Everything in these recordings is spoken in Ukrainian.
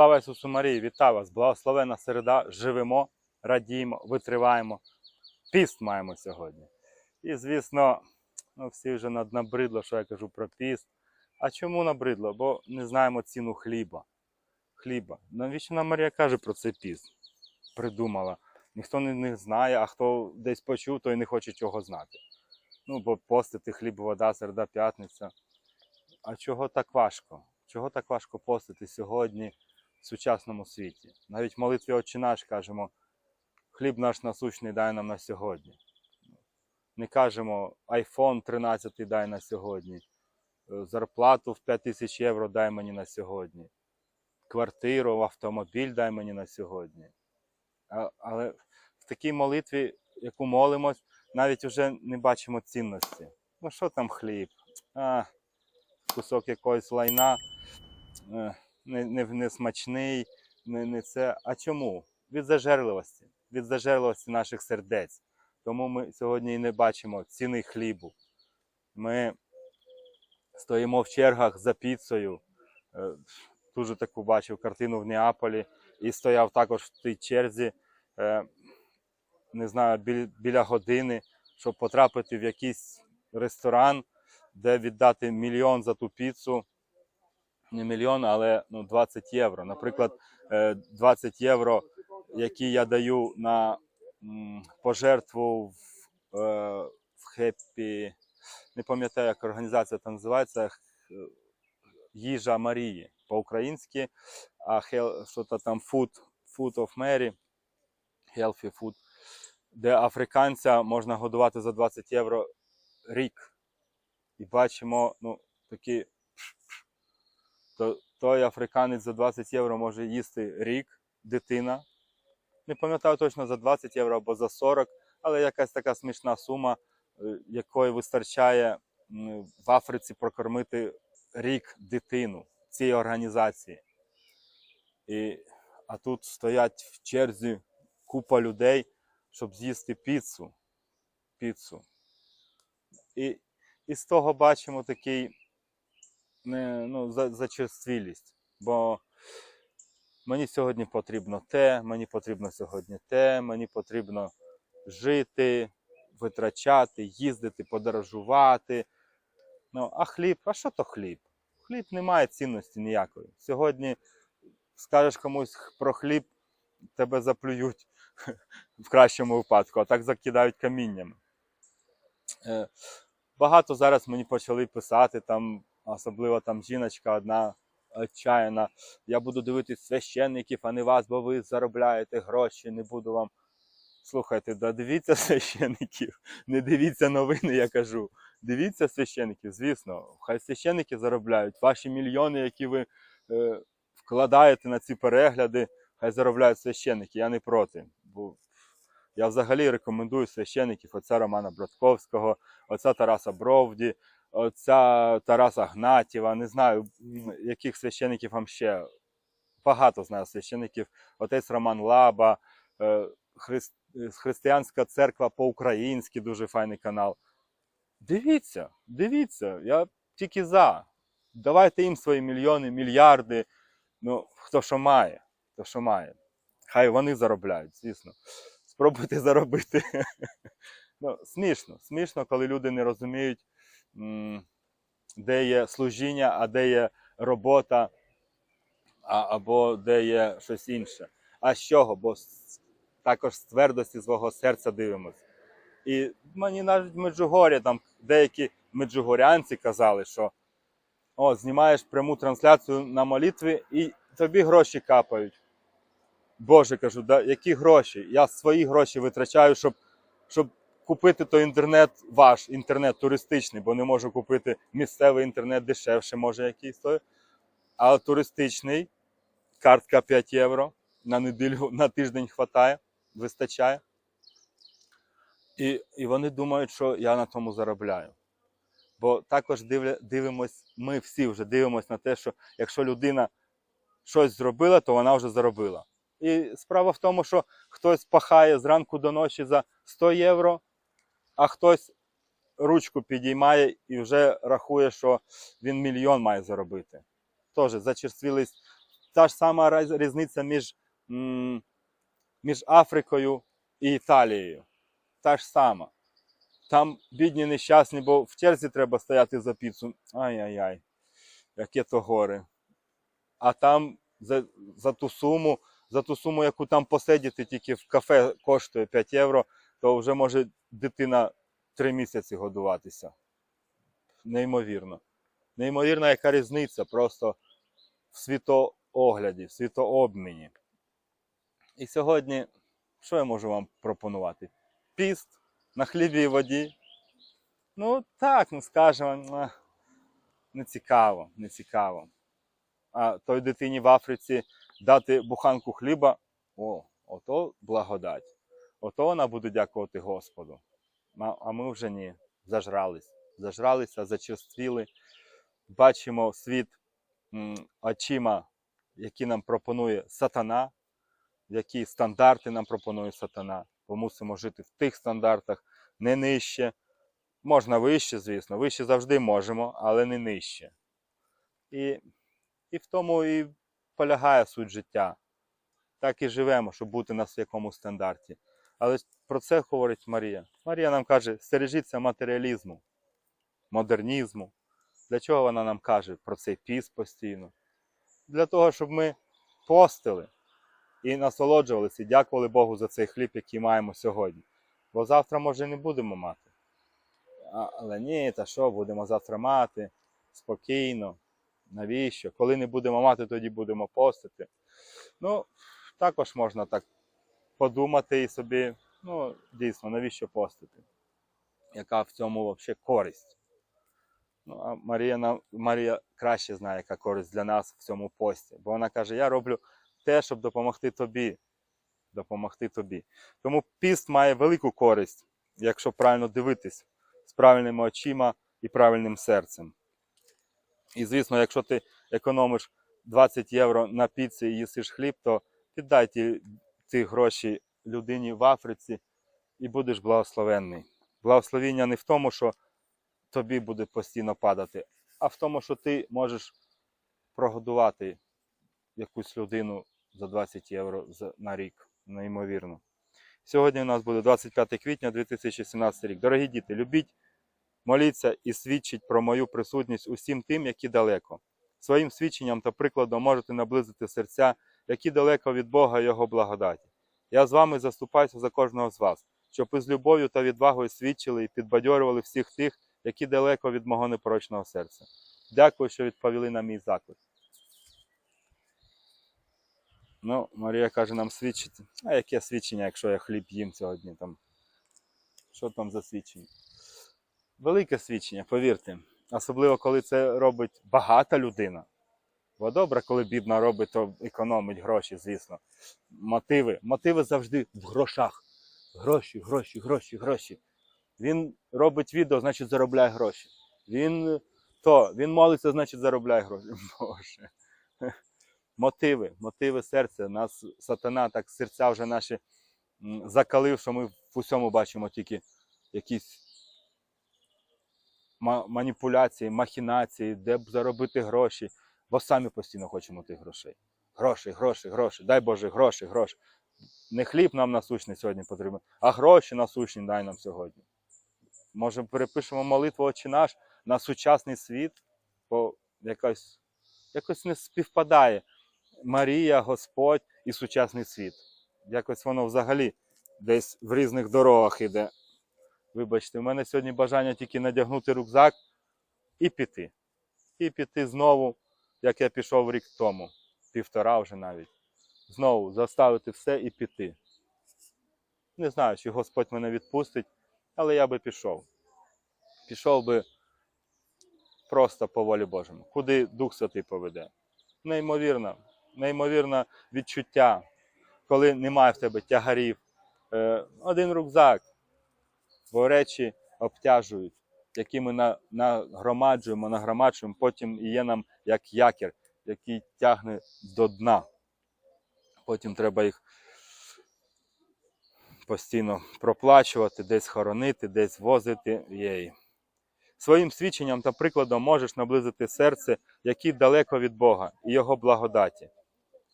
Слава Ісусу Марії, вітаю вас! Благословена середа, живемо, радіємо, витриваємо. Піст маємо сьогодні. І, звісно, ну, всі вже набридло, що я кажу про піст. А чому набридло? Бо не знаємо ціну хліба. Хліба. Навіщо нам Марія каже про цей піст? Придумала. Ніхто не знає, а хто десь почув, той не хоче чого знати. Ну, бо постити хліб, вода, середа, п'ятниця. А чого так важко? Чого так важко постити сьогодні в сучасному світі? Навіть в молитві «Отче наш кажемо, хліб наш насущний дай нам на сьогодні. Не кажемо iPhone 13 дай на сьогодні, е, зарплату в 5 тисяч євро дай мені на сьогодні, квартиру, автомобіль дай мені на сьогодні. Але в такій молитві, яку молимось, навіть вже не бачимо цінності. Ну що там хліб? А, кусок якогось лайна, е, не, не, смачний, не, не це. А чому? Від зажерливості, від зажерливості наших сердець. Тому ми сьогодні і не бачимо ціни хлібу. Ми стоїмо в чергах за піцею. Е, Дуже таку бачив картину в Неаполі і стояв також в тій черзі, е, не знаю, біля години, щоб потрапити в якийсь ресторан, де віддати мільйон за ту піцу. Не мільйон, але ну, 20 євро. Наприклад, е, 20 євро, які я даю на пожертву в, е, в Хеппі, не пам'ятаю, як організація там називається, е, Їжа Марії по-українськи, а хел- що-то там Food, Food of Mary, Healthy Food, де африканця можна годувати за 20 євро рік. І бачимо, ну, такі то той африканець за 20 євро може їсти рік, дитина. Не пам'ятаю точно за 20 євро або за 40, але якась така смішна сума, е, якої вистачає в Африці прокормити рік дитину цієї організації. І, а тут стоять в черзі купа людей, щоб з'їсти піцу. піцу. І, і з того бачимо такий не, ну, за, зачерствілість. Бо мені сьогодні потрібно те, мені потрібно сьогодні те, мені потрібно жити, витрачати, їздити, подорожувати. Ну, а хліб, а що то хліб? Хліб не має цінності ніякої. Сьогодні скажеш комусь про хліб, тебе заплюють в кращому випадку, а так закидають каміннями. Е, Багато зараз мені почали писати, там, особливо там жіночка одна отчаяна. Я буду дивитись священників, а не вас, бо ви заробляєте гроші, не буду вам. Слухайте, да дивіться священників, не дивіться новини, я кажу. Дивіться священників, звісно, хай священники заробляють. Ваші мільйони, які ви е, вкладаєте на ці перегляди, хай заробляють священники. Я не проти. Бо я взагалі рекомендую священиків отця Романа Братковського, отця Тараса Бровді, отця Тараса Гнатєва. Не знаю, яких священиків вам ще багато знаю священиків. Отець Роман Лаба, е, Христ, е, Християнська церква по-українськи, дуже файний канал. Дивіться, дивіться, я тільки за. Давайте їм свої мільйони, мільярди. Ну, хто що має, хто що має. Хай вони заробляють, звісно. Спробуйте заробити. ну, смішно, смішно, коли люди не розуміють, де є служіння, а де є робота, або де є щось інше. А з чого? Бо також з твердості свого серця дивимось. І мені навіть в Меджугорі там деякі меджугорянці казали, що о, знімаєш пряму трансляцію на молитві і тобі гроші капають. Боже, кажу, да, які гроші? Я свої гроші витрачаю, щоб, щоб купити той інтернет ваш, інтернет туристичний, бо не можу купити місцевий інтернет дешевше, може якийсь той. А туристичний, картка 5 євро на неділю, на тиждень хватає, вистачає. І, і вони думають, що я на тому заробляю. Бо також дивимось, ми всі вже дивимося на те, що якщо людина щось зробила, то вона вже заробила. І справа в тому, що хтось пахає зранку до ночі за 100 євро, а хтось ручку підіймає і вже рахує, що він мільйон має заробити. Теж зачерствілість та ж сама різниця між, між Африкою і Італією. Та ж сама. Там бідні нещасні, бо в черзі треба стояти за піцу. Ай-яй-яй, яке то горе. А там за, за ту суму, за ту суму, яку там посидіти тільки в кафе коштує 5 євро, то вже може дитина 3 місяці годуватися. Неймовірно. Неймовірна, яка різниця просто в світоогляді, в світообміні. І сьогодні, що я можу вам пропонувати? Піст на хлібі і воді. Ну так, ну скажемо, не цікаво, не цікаво. А той дитині в Африці дати буханку хліба, о, ото благодать. Ото вона буде дякувати Господу. А ми вже ні, зажрались. Зажралися, зачерствіли. Бачимо світ очима, які нам пропонує сатана, які стандарти нам пропонує сатана. Бо мусимо жити в тих стандартах, не нижче. Можна вище, звісно, вище завжди можемо, але не нижче. І, і в тому і полягає суть життя. Так і живемо, щоб бути на якомусь стандарті. Але про це говорить Марія. Марія нам каже: стережіться матеріалізму, модернізму. Для чого вона нам каже про цей піст постійно? Для того, щоб ми постили і насолоджувалися, і дякували Богу за цей хліб, який маємо сьогодні. Бо завтра, може, не будемо мати. Але ні, та що, будемо завтра мати спокійно. Навіщо? Коли не будемо мати, тоді будемо постити. Ну, також можна так подумати і собі, ну, дійсно, навіщо постити? Яка в цьому взагалі користь? Ну, а Марія, Марія краще знає, яка користь для нас в цьому пості. Бо вона каже: я роблю те, щоб допомогти тобі. Допомогти тобі. Тому піст має велику користь, якщо правильно дивитись, з правильними очима і правильним серцем. І звісно, якщо ти економиш 20 євро на піці і їсиш хліб, то віддай ті, ті гроші людині в Африці і будеш благословенний. Благословіння не в тому, що тобі буде постійно падати, а в тому, що ти можеш прогодувати якусь людину за 20 євро на рік. Неймовірно. Сьогодні у нас буде 25 квітня 2017 рік. Дорогі діти, любіть, моліться і свідчіть про мою присутність усім тим, які далеко. Своїм свідченням та прикладом можете наблизити серця, які далеко від Бога Його благодаті. Я з вами заступаюся за кожного з вас, щоб ви з любов'ю та відвагою свідчили і підбадьорювали всіх тих, які далеко від мого непорочного серця. Дякую, що відповіли на мій заклик. Ну, Марія каже нам свідчити. А яке свідчення, якщо я хліб їм сьогодні там? Що там за свідчення? Велике свідчення, повірте. Особливо, коли це робить багата людина. Бо добре, коли бідна робить, то економить гроші, звісно. Мотиви. Мотиви завжди в грошах. Гроші, гроші, гроші, гроші. Він робить відео, значить заробляє гроші. Він то, він молиться, значить заробляє гроші. Боже. Мотиви, мотиви серця. Нас сатана так серця вже наші закалив, що ми в усьому бачимо тільки якісь маніпуляції, махінації, де б заробити гроші, бо самі постійно хочемо тих грошей. Гроші, гроші, гроші. Дай Боже, гроші, гроші. Не хліб нам насущний сьогодні потрібен, а гроші насущні дай нам сьогодні. Може, перепишемо молитву «Отче наш на сучасний світ, бо якось, якось не співпадає Марія, Господь і сучасний світ. Якось воно взагалі десь в різних дорогах іде. Вибачте, у мене сьогодні бажання тільки надягнути рюкзак і піти. І піти знову, як я пішов рік тому, півтора вже навіть. Знову заставити все і піти. Не знаю, чи Господь мене відпустить, але я би пішов. Пішов би просто по волі Божому, куди Дух Святий поведе. Неймовірно, неймовірне відчуття, коли немає в тебе тягарів. Е, один рюкзак, бо речі обтяжують, які ми на, нагромаджуємо, нагромаджуємо, потім є нам як якір, який тягне до дна. Потім треба їх постійно проплачувати, десь хоронити, десь возити. Єй. Своїм свідченням та прикладом можеш наблизити серце, які далеко від Бога і Його благодаті.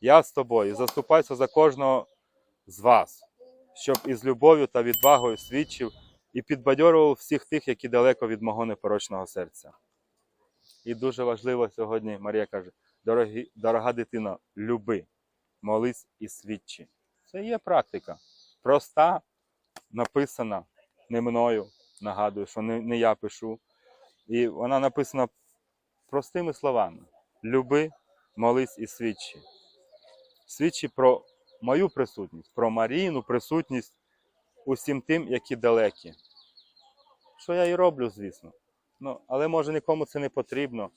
Я з тобою заступаюся за кожного з вас, щоб із любов'ю та відвагою свідчив і підбадьорував всіх тих, які далеко від мого непорочного серця. І дуже важливо сьогодні, Марія каже, дорогі, дорога дитино, люби, молись і свідчи. Це є практика. Проста, написана не мною, нагадую, що не, не я пишу. І вона написана простими словами: люби, молись і свідчи. Свідчи про мою присутність, про Маріїну присутність усім тим, які далекі. Що я і роблю, звісно. Ну, але може нікому це не потрібно.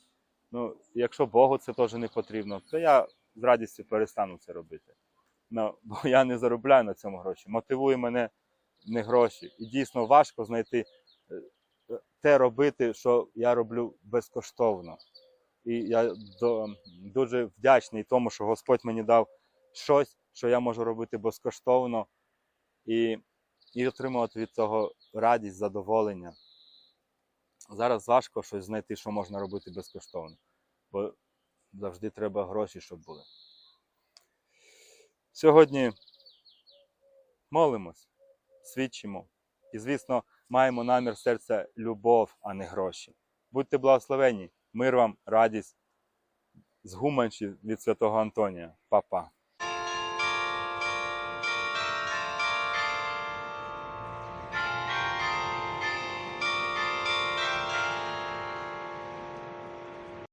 Ну, якщо Богу це теж не потрібно, то я з радістю перестану це робити. Ну, бо я не заробляю на цьому гроші. Мотивує мене не гроші. І дійсно важко знайти е, те робити, що я роблю безкоштовно. І я дуже вдячний тому, що Господь мені дав щось, що я можу робити безкоштовно і, і отримувати від цього радість, задоволення. Зараз важко щось знайти, що можна робити безкоштовно, бо завжди треба гроші, щоб були. Сьогодні молимось, свідчимо. І, звісно, маємо намір серця любов, а не гроші. Будьте благословені, мир вам, радість з від святого Антонія. Па-па.